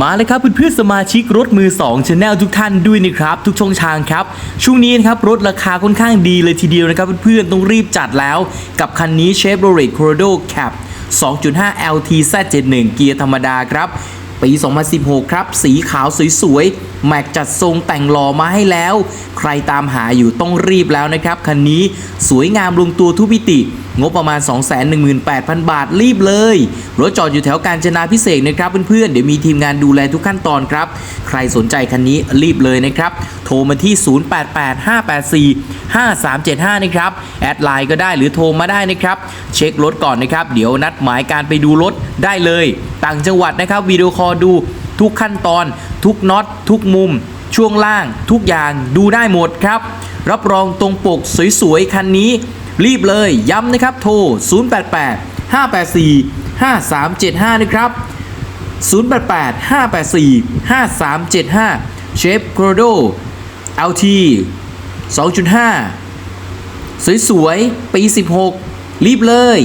มาเลยครับเพื่อนๆสมาชิกรถมือ2 Channel ทุกท่านด้วยนะครับ ทุกช่องทางครับ ช่วงนี้นะครับรถราคาค่อนข้างดีเลยทีเดียวนะครับเพื่อนๆต้องรีบจัดแล้ว กับคันนี้ Chevrolet Colorado Cap 2.5 LT Z71 เกียร์ธรรมดาครับ ปี 2016 ครับ สีขาวสวยๆ แม็กจัดทรงแต่งหล่อมาให้แล้ว ใครตามหาอยู่ต้องรีบแล้วนะครับ คันนี้สวยงามลงตัวทุกมิติ งบประมาณ 218,000 บาทรีบเลยรถจอดอยู่แถวกาญจนาพิเศษนะครับเพื่อนๆเดี๋ยวมีทีมงานดูแลทุกขั้นตอนครับ ใครสนใจคันนี้รีบเลยนะครับ โทรมาที่ 0885845375 นะครับ แอดไลน์ก็ได้หรือโทรมาได้นะครับ เช็ครถก่อนนะครับ เดี๋ยวนัดหมายการไปดูรถได้เลย ต่างจังหวัดนะครับวิดีโอคอลดูทุกขั้นตอน ทุกน็อตทุกมุม ช่วงล่าง ทุกอย่างดูได้หมดครับ รับรองตรงปกสวยๆ คันนี้ รีบเลยย้ำนะครับโทร 088 584 5375 นะครับ 088 584 5375 เชฟโครโด LT 2.5 สวยๆ ปี 16 รีบเลย